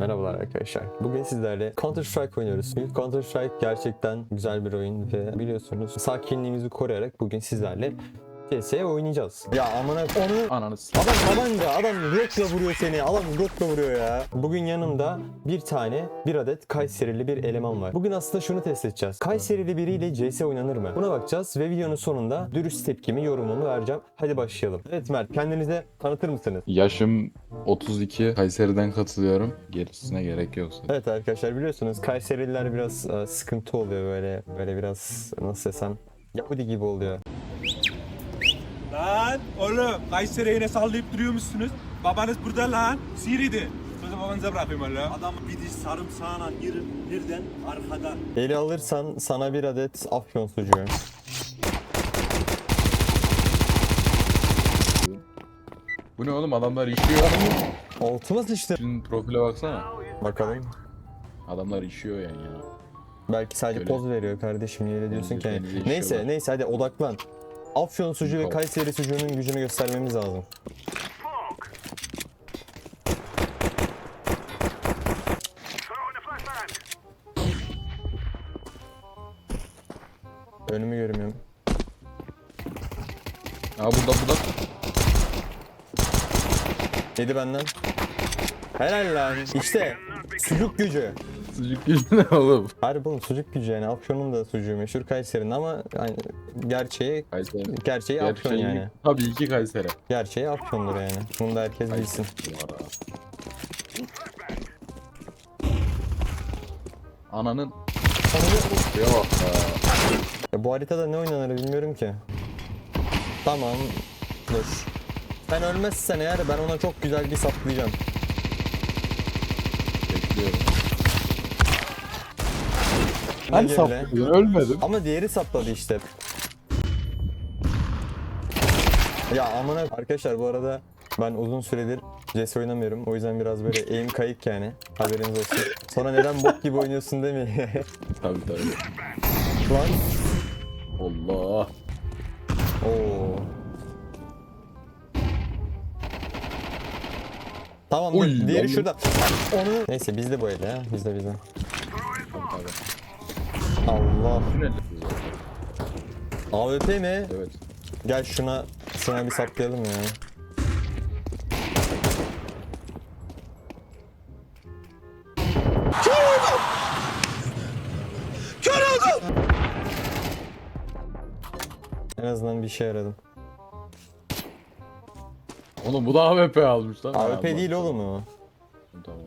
Merhabalar arkadaşlar. Bugün sizlerle Counter Strike oynuyoruz. Çünkü Counter Strike gerçekten güzel bir oyun ve biliyorsunuz sakinliğimizi koruyarak bugün sizlerle CS oynayacağız. Ya amına onu Ananı s- Adam tabanca, adam rotla vuruyor seni. Adam rotla vuruyor ya. Bugün yanımda bir tane, bir adet Kayserili bir eleman var. Bugün aslında şunu test edeceğiz. Kayserili biriyle CS oynanır mı? Buna bakacağız ve videonun sonunda dürüst tepkimi, yorumumu vereceğim. Hadi başlayalım. Evet Mert, kendinize tanıtır mısınız? Yaşım 32. Kayseri'den katılıyorum. Gerisine gerek yoksa. Evet arkadaşlar biliyorsunuz Kayserililer biraz e, sıkıntı oluyor böyle böyle biraz nasıl desem Yahudi gibi oluyor. Lan oğlum Kayseri'ye yine sallayıp duruyormuşsunuz. Babanız burada lan. Siri'di. Sözü babanıza bırakayım öyle. Adamı bir diş sarımsağına girip birden arkadan Eli alırsan sana bir adet afyon sucuğu. Bu ne oğlum adamlar işiyor. Altıma sıçtı. Şunun profile baksana. Bakalım. Adamlar işiyor yani ya. Belki sadece Öyle. poz veriyor kardeşim niye öyle diyorsun ki? Neyse neyse hadi odaklan. Afyon sucuğu ve. Kayseri sucuğunun gücünü göstermemiz lazım. Önümü görmüyorum. Aa burada burada. Yedi benden. Helal lan. İşte sucuk gücü. Sıcak gücü ne oğlum? Harbi oğlum sucuk gücü yani. Afyon'un da sucuğu meşhur Kayseri'nin ama yani gerçeği Kayseri. gerçeği Afyon Gerçeği- yani. Tabii ki Kayseri. Gerçeği Afyon'dur yani. Bunu da herkes bilsin. Ananın şuraya bak ya. Ya bu haritada ne oynanır bilmiyorum ki. Tamam. Dur. Ben ölmezsen eğer ben ona çok güzel bir saplayacağım. Bekliyorum. Ne Hani gerle? sapladın ölmedim. Ama diğeri sapladı işte. Ya amına arkadaşlar bu arada ben uzun süredir CS oynamıyorum. O yüzden biraz böyle aim kayık yani. Haberiniz olsun. Sonra neden bok gibi oynuyorsun demeyin. Tabii tabii. Lan. Allah. Oo. Tamam Oy, dur, diğeri lan. şurada. Onu neyse bizde bu el ya. Bizde bizde. Allah. AWP mi? Evet. Gel şuna sana bir saplayalım ya. En azından bir şey yaradım. Oğlum bu da AWP almış lan. AWP değil oğlum o. Tamam.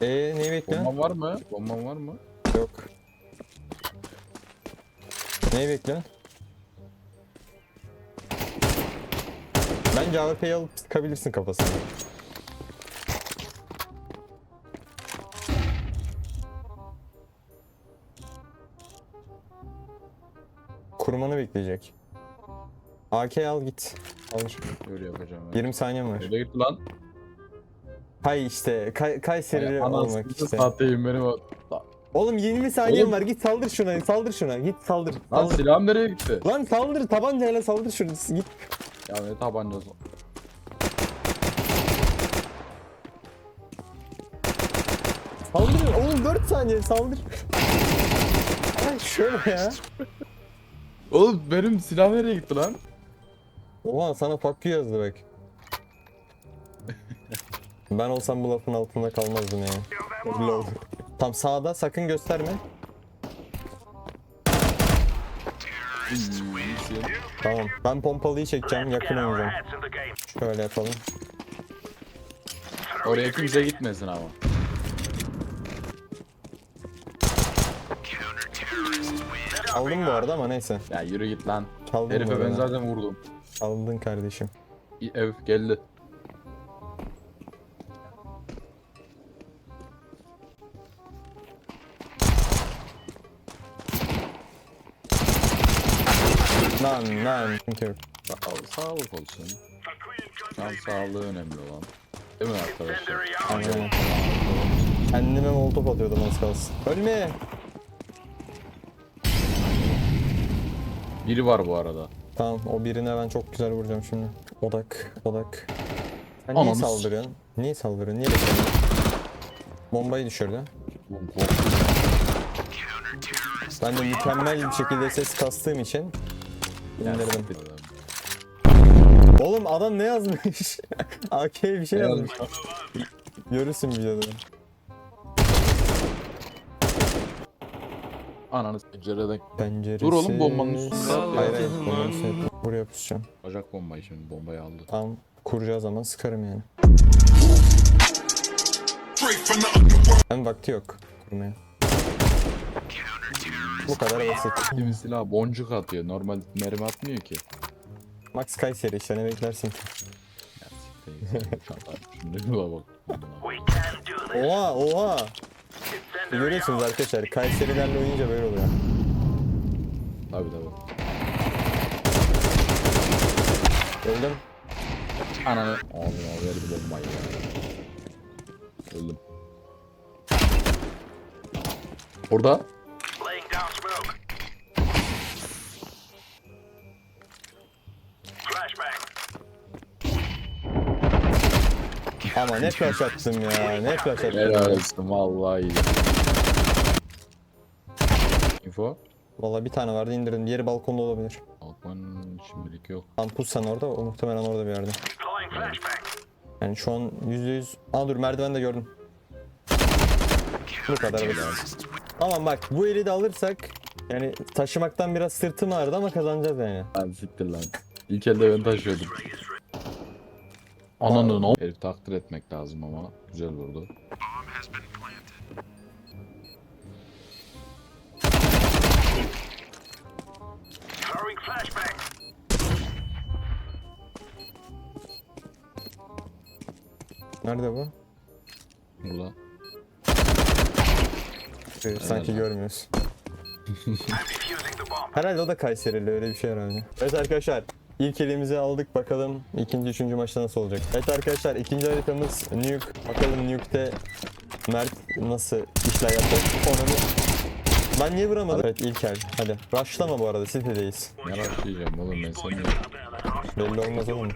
Eee neyi bekliyorsun? Bomban var mı? Bomban var mı? Yok. Neyi bekliyorsun? Bence AWP'yi alıp sıkabilirsin kafasına. Kurmanı bekleyecek. AK al git. Alır. Öyle yapacağım. ben. 20 saniyen var. Nereye gitti lan? Hay işte Kay Kayseri'li olmak işte. satayım benim o. Oğlum 20 saniyen Oğlum. var git saldır şuna saldır şuna git saldır. Lan saldır. silahım nereye gitti? Lan saldır tabancayla saldır şunu git. Ya ne tabancası? Saldır oğlum 4 saniye saldır. Ay şöyle ya. Oğlum benim silah nereye gitti lan? Oha sana fuck you yazdı bak. ben olsam bu lafın altında kalmazdım yani. Tam sağda sakın gösterme. Tamam. Ben pompalıyı çekeceğim yakın oynayacağım. Şöyle yapalım. Oraya kimse gitmesin ama. Aldım bu arada ama neyse. Ya yürü git lan. Çaldım Herife ben zaten vurdum. Aldın kardeşim. Ev geldi. Lan lan. Yok. Sağ sağlık olsun. Can sağlığı önemli olan. Değil mi arkadaşlar? Aynen. Kendime molotof atıyordum az kalsın. Ölme. Biri var bu arada. Tamam o birine ben çok güzel vuracağım şimdi. Odak, odak. Ha, niye Ananı s- saldırıyorsun? Niye saldırıyorsun? Niye bekliyorsun? Bombayı düşürdü. Ben de mükemmel bir şekilde ses kastığım için indirdim. Oğlum adam ne yazmış? AK'ye bir şey yazmış. Görürsün videoda. Ananı pencereden Penceresi. Dur oğlum, bombanın ya. Hayır hayır bombanın üstüne. Buraya pusacağım. bacak bombayı şimdi bombayı aldı. Tam kuracağı zaman sıkarım yani. Hem vakti yok kurmaya. Bu kadar basit. Kimi silah boncuk atıyor. Normal mermi atmıyor ki. Max Kayseri işte ne beklersin ki? Ya siktir git. Şimdi bir bak. Oha oha. Görüyorsunuz arkadaşlar Kayserilerle oynayınca böyle oluyor. Tabi tabi. Öldüm. Ananı. Abi ya verdi bombayı ya. Öldüm. Orada. Ama ne flash attım ya ne flash attım. Helal olsun vallahi iyi. Info. Valla bir tane vardı indirdim. Diğeri balkonda olabilir. Balkon şimdilik yok. Tam pussan orada o muhtemelen orada bir yerde. Yani şu an %100... Aa dur merdivende gördüm. Bu kadar. Tamam bak bu eli de alırsak yani taşımaktan biraz sırtım ağrıdı ama kazanacağız yani. Lan siktir lan. İlk elde ben taşıyordum. Ananı ne Herif takdir etmek lazım ama güzel vurdu. Nerede bu? Burada. Ee, sanki görmüyoruz. Defusing the bomb. Herhalde o da Kayserili öyle bir şey herhalde. Evet arkadaşlar ilk elimizi aldık bakalım ikinci üçüncü maçta nasıl olacak. Evet arkadaşlar ikinci haritamız Nuke. Bakalım Nuke'de Mert nasıl işler yapacak. Onu ben niye vuramadım? Evet ilk el. Hadi. Rushlama bu arada City'deyiz. Ne başlayacağım oğlum ben seni. Belli olmaz oğlum.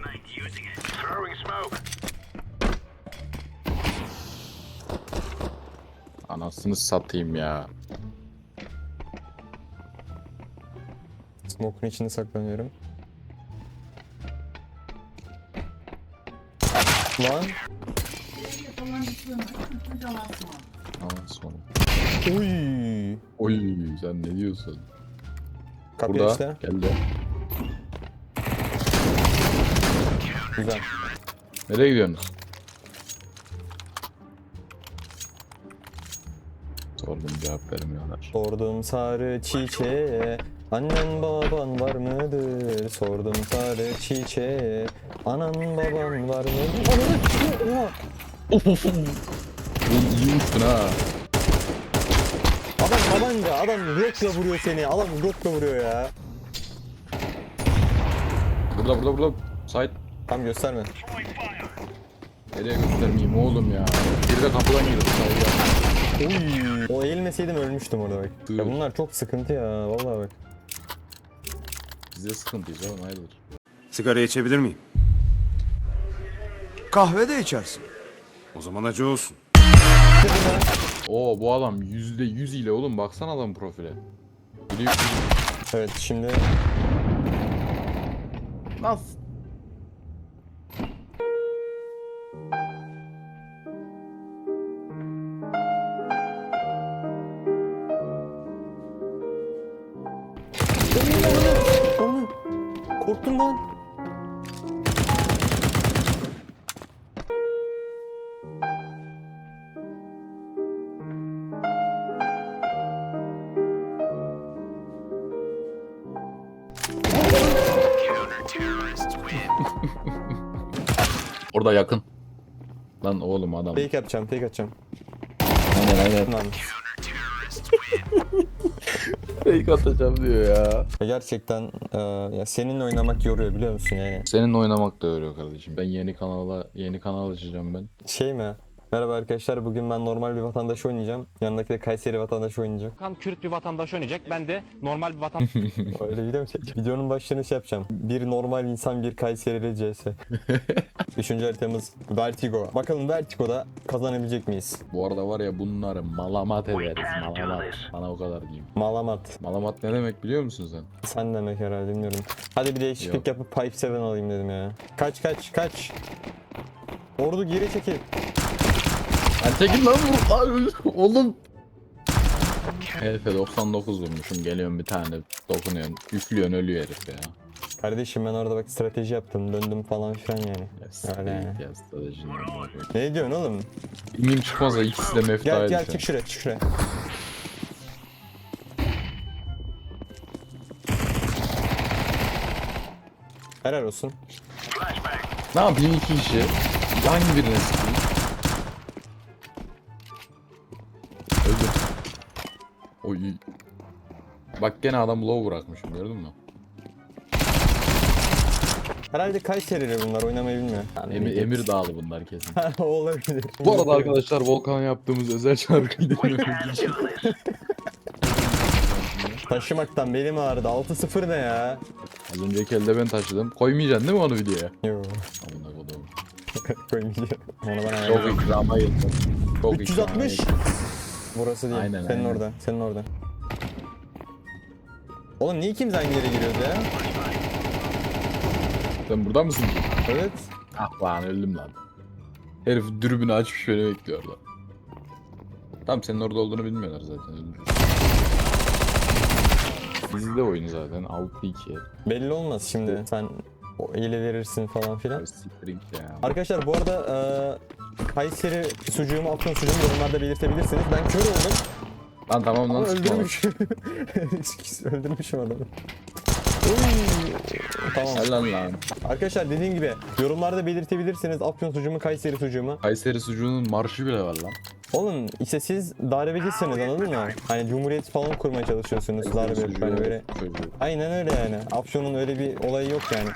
Anasını satayım ya. Smoke'un içinde saklanıyorum. Lan. Aman sonu. Uy. Oy sen ne diyorsun? Kapı Burada işte. geldi. Güzel. Nereye gidiyorsunuz? Sordum cevap vermiyorlar. Sordum sarı çiçeğe Annen baban var mıdır? Sordum sarı çiçeğe Anan baban var mıdır? Ananı! Oğlum iyi uçtun ha. Adam tabanca adam rokla vuruyor seni Adam rokla vuruyor ya Burada burada burada. Sait. Tam gösterme Nereye göstermeyeyim oğlum ya. Bir de kapıdan girdi Sait ya. Uy. O eğilmeseydim ölmüştüm orada bak Ya bunlar çok sıkıntı ya vallahi bak Bize sıkıntıyız oğlum hayırdır. Sigara içebilir miyim? Kahve de içersin. O zaman acı olsun. Oo bu adam yüzde yüz ile oğlum baksana adam profile. Biliyor Evet şimdi Nasıl? Orada yakın. Lan oğlum adam. Fake yapacağım fake atacağım Aynen aynen. Lan Fake atacağım diyor ya. Gerçekten e, ya seninle oynamak yoruyor biliyor musun yani Seninle oynamak da öyle kardeşim. Ben yeni kanala yeni kanal açacağım ben. Şey mi? Merhaba arkadaşlar. Bugün ben normal bir vatandaş oynayacağım. Yanındaki de Kayseri vatandaş oynayacak. Kan Kürt bir vatandaş oynayacak. Ben de normal bir vatandaş Öyle video mu çekeceğim? Videonun başlığını şey yapacağım. Bir normal insan bir Kayserili CS. Üçüncü haritamız Vertigo. Bakalım Vertigo'da kazanabilecek miyiz? Bu arada var ya bunları malamat ederiz. Malamat. Bana o kadar diyeyim. Malamat. Malamat ne demek biliyor musun sen? Sen demek herhalde bilmiyorum. Hadi bir değişiklik Yok. yapıp Pipe 7 alayım dedim ya. Kaç kaç kaç. Ordu geri çekil. Lan çekin lan vur. Lan, Oğlum. Herife 99 vurmuşum. Geliyorum bir tane dokunuyorsun. Üflüyorsun ölüyor herif ya. Kardeşim ben orada bak strateji yaptım. Döndüm falan filan yani. Ya Öyle yani. ya koyayım. Ne diyorsun oğlum? Mim çıkmazsa ikisi de Gel meftaya gel düşer. çık şuraya çık şuraya. Helal olsun. Ne yapayım iki kişi? Hangi birine sıkayım? Oy. Bak gene adam low bırakmışım gördün mü? Herhalde Kayserili bunlar oynamayı bilmiyor. Yani Emir, bilmiyorum. Emir Dağlı bunlar kesin. olabilir. Bu arada arkadaşlar Volkan yaptığımız özel şarkıyı dinlemek Taşımaktan belim ağrıdı. 6-0 ne ya? Az önceki elde ben taşıdım. Koymayacaksın değil mi onu videoya? Yo. Amına kodum. Koymayacağım. Onu ben Çok ikrama yedim. Çok 360. ikrama yedim. Burası değil. Aynen, senin aynen. orada. Senin orada. Oğlum niye aynı yere giriyoruz ya? Sen burada mısın? Evet. Ah lan öldüm lan. Herif dürbünü açmış beni bekliyor lan. Tamam senin orada olduğunu bilmiyorlar zaten. öldüm. Bizde oyunu zaten 6-2. Belli olmaz şimdi. Sen o ile verirsin falan filan. Ya. Arkadaşlar bu arada Kayseri sucuğumu, Afyon sucuğumu yorumlarda belirtebilirsiniz. Ben kör oldum Lan tamam lan ama öldürmüş. Öldürmüşüm adamı. Tamam. Helal lan. Arkadaşlar dediğim gibi yorumlarda belirtebilirsiniz Afyon sucuğumu, Kayseri sucuğumu. Kayseri sucuğunun marşı bile var lan. Oğlum işte siz darbecisiniz anladın mı? Hani cumhuriyet falan kurmaya çalışıyorsunuz darbe hani böyle. Aynen öyle yani. Afyon'un öyle bir olayı yok yani.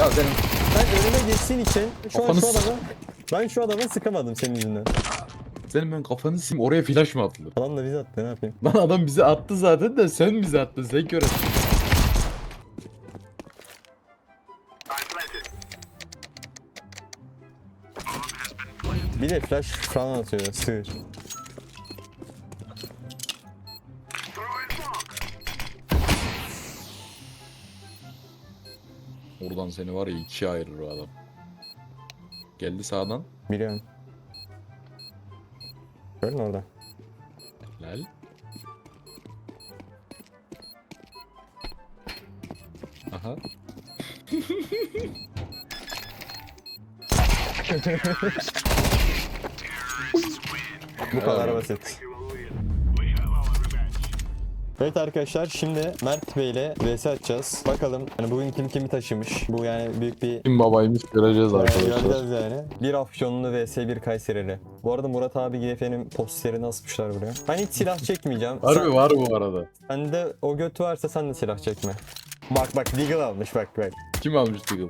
Ya senin Sen önüme geçtiğin için şu an Kafanı şu s- adamı ben şu adamı sıkamadım senin yüzünden. senin ben kafanı sim oraya flash mı atılır? Adam da bizi attı ne yapayım. Lan adam bizi attı zaten de sen bizi attın sen kör. Bir de flash falan atıyor sığır. Oradan seni var ya ikiye ayırır o adam. Geldi sağdan. Biliyorum. Gördün orada. Lal. Aha. Bu kadar basit. Evet arkadaşlar şimdi Mert Bey ile vs atacağız. Bakalım hani bugün kim kimi taşımış. Bu yani büyük bir Kim babaymış göreceğiz Yani arkadaşlar. göreceğiz yani. Bir Afyonlu vs bir Kayserili. Bu arada Murat abi GF'nin posterini asmışlar buraya. Ben hiç silah çekmeyeceğim. Harbi var bu arada. Sen de o göt varsa sen de silah çekme. Bak bak Deagle almış bak bak. Kim almış Deagle?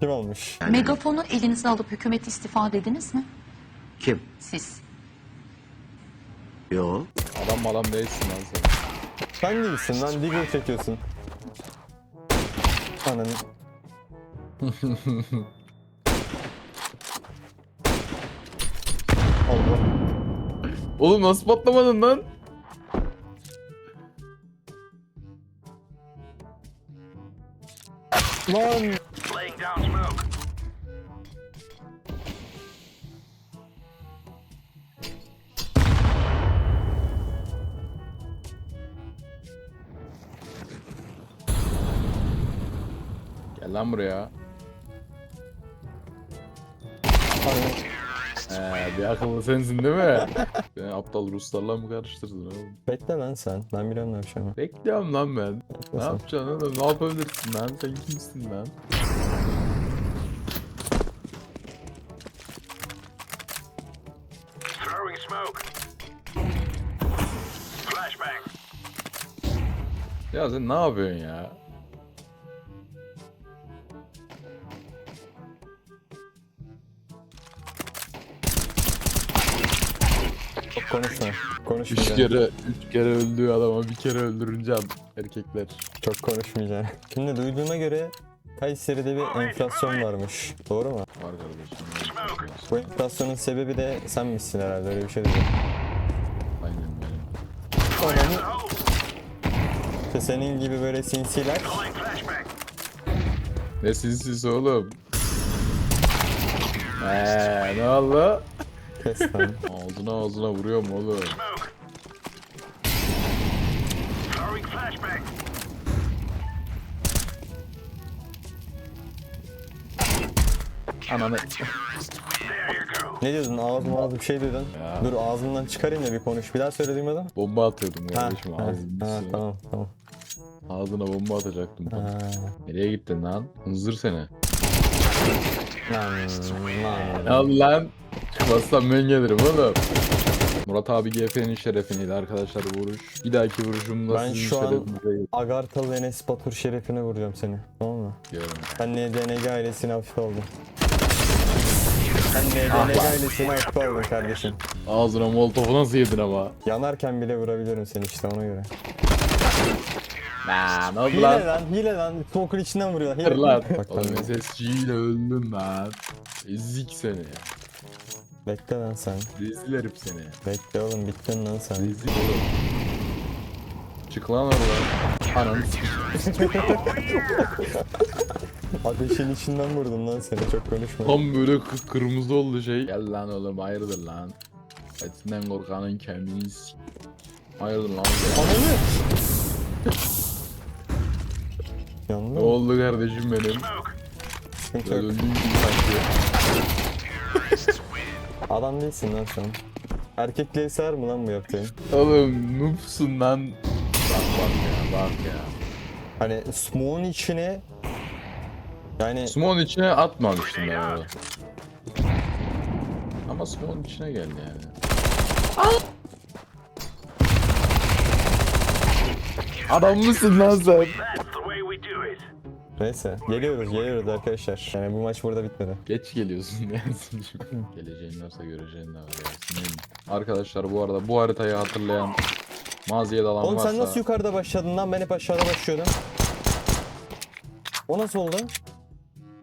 Kim almış? Megafonu elinize alıp hükümet istifa dediniz mi? Kim? Siz. Yo. Adam malam değilsin lan sen. Sen değilsin lan Deagle çekiyorsun. Ananı. Allah. Oğlum nasıl patlamadın lan? Lan. Gel lan buraya. He, bir akıllı sensin değil mi? Beni aptal Ruslarla mı karıştırdın oğlum? Bekle lan sen. Ben biliyorum ne yapacağımı. Bekliyorum lan ben. Ne Nasıl? yapacaksın oğlum? Ne yapabilirsin lan? Sen kimsin lan? Throwing smoke. Flashbang. Ya sen ne yapıyorsun ya? Konuşma. Üç Konuşmayacaksın. kere, üç kere öldüğü adama bir kere öldürünce ad- erkekler. Çok konuşmayacaksın. Şimdi duyduğuma göre Kayseri'de bir enflasyon varmış. Doğru mu? Var kardeşim. Bu enflasyonun sebebi de sen misin herhalde öyle bir şey dedi. Aynen. Onun işte senin gibi böyle sinsiler Ne sinsisi oğlum? Eee ne oldu? Kes lan. Ağzına ağzına vuruyorum oğlum. Ananı. There you go. Ne diyordun? Ağzım ağzım bir şey diyordun. Ya. Dur ağzımdan çıkarayım da bir konuş. Bir daha söyle duymadım. Bomba atıyordum Ha, kardeşim ha, ağzına. ha, tamam tamam. Ağzına bomba atacaktım. Ha, Nereye gittin lan? Hınzır seni. lan, lan. Al lan. Çıkmazsan ben gelirim oğlum. Murat abi GF'nin şerefiniyle arkadaşlar vuruş. Bir dahaki vuruşumda Ben sizin şu an- şerefinize Agarthalı Enes Batur şerefine vuracağım seni. Tamam mı? diyorum. Sen NDNG ailesine hafif aldın. Sen NDNG ailesine hafif aldın kardeşim. Ağzına molotofu nasıl yedin ama? Yanarken bile vurabilirim seni işte ona göre. Oldu Hile lan? lan, hile lan. Smoker içinden vuruyor. Hile. Lan. Bak Oğlum lan. SSG ile öldün lan. Ezik seni ya. Bekle lan sen. Rezil herif seni. Bekle oğlum bittin lan sen. Rezil oğlum. Çık lan oradan. Ananı Ateşin içinden vurdum lan seni çok konuşma. Tam böyle kı- kırmızı oldu şey. Gel lan oğlum hayırdır lan. Etinden korkanın kemiğini s- Hayırdır lan. Ananı! Ne Yandı mı? oldu kardeşim benim? Sıkıntı yok. gibi sanki. Adam değilsin lan sen. Erkekliğe sığar mı lan bu yaptığın? Oğlum noobsun lan. Bak bak ya bak ya. Hani smoke'un içine yani Smoke'un içine atmamıştım ben orada. Ama Smoke'un içine geldi yani. Adam mısın lan sen? Neyse geliyoruz geliyoruz arkadaşlar. Yani bu maç burada bitmedi. Geç geliyorsun Yasin şimdi. Geleceğin varsa göreceğin de var. Arkadaşlar bu arada bu haritayı hatırlayan maziye dalan Oğlum varsa... sen nasıl yukarıda başladın lan? Ben hep aşağıda başlıyordum. O nasıl oldu?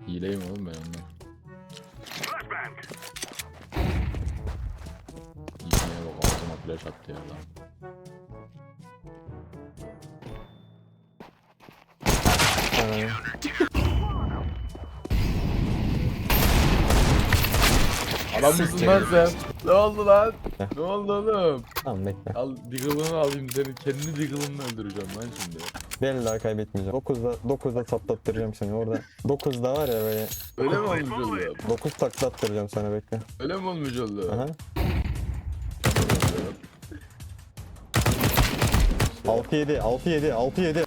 Hileyim oğlum ben ondan. İlkine bak ağzıma flash attı ya lan. Lan sen? Ne oldu lan? ne oldu oğlum? Tamam bekle. Al Deagle'ını alayım seni. Kendi Deagle'ını öldüreceğim lan şimdi. Bir daha kaybetmeyeceğim. 9'da 9'da tatlattıracağım seni orada. 9'da var ya böyle Öyle mi olmuş oldu? 9 taklattıracağım sana bekle. Öyle mi olmuş oldu? Aha. 6 7 6 7 6 7.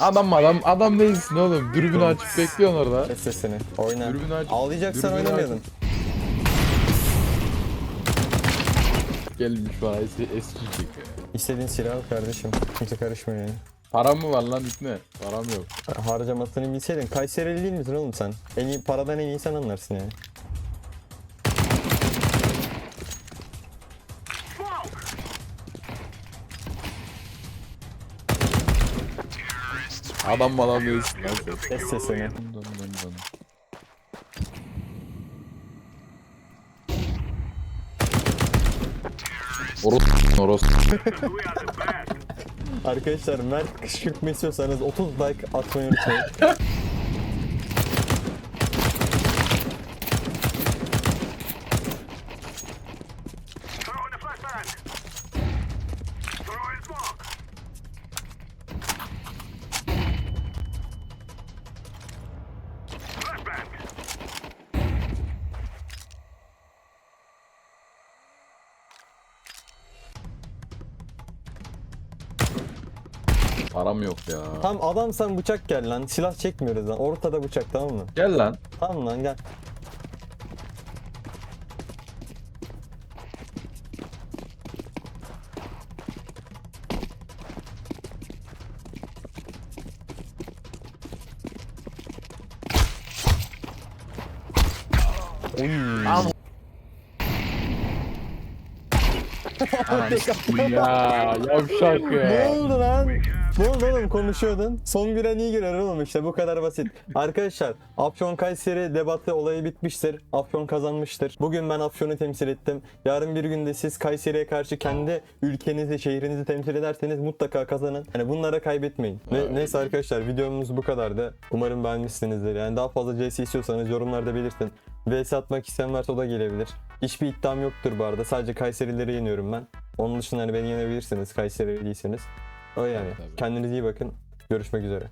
Adam adam adam değilsin oğlum. Dürbünü açıp bekliyorsun orada. Kes sesini. Oyna. Dürbünü aç. Ağlayacaksan dürbünü oynamayalım. Gelmiş bana eski eski çekiyor. İstediğin silah al kardeşim. Kimse karışmıyor yani. Param mı var lan itme? Param yok. Harcamasını bilseydin. Kayserili değil misin oğlum sen? En iyi, paradan en iyi sen anlarsın yani. Adam malam değilsin lan sen. Kes sesini. Dön, dön, dön. Oros Oros. Arkadaşlar Mert kışkırtma istiyorsanız 30 like atmayı unutmayın. Param yok ya. Tam adam sen bıçak gel lan. Silah çekmiyoruz lan. Ortada bıçak tamam mı? Gel lan. Tamam lan gel. ya yavşak Ne ya. oldu lan? Ne oldu oğlum konuşuyordun? Son biren iyi girer oğlum işte bu kadar basit. Arkadaşlar Afyon Kayseri debatı olayı bitmiştir. Afyon kazanmıştır. Bugün ben Afyon'u temsil ettim. Yarın bir günde siz Kayseri'ye karşı kendi ülkenizi, şehrinizi temsil ederseniz mutlaka kazanın. Hani bunlara kaybetmeyin. Ne, neyse arkadaşlar videomuz bu kadardı. Umarım beğenmişsinizdir. Yani daha fazla CS istiyorsanız yorumlarda belirtin. VS atmak isteyen varsa o da gelebilir. Hiçbir iddiam yoktur bu arada. Sadece Kayserileri yeniyorum ben. Onun dışında hani beni yenebilirsiniz Kayseri'liyseniz. O yani. Tabii. Kendinize iyi bakın. Görüşmek üzere.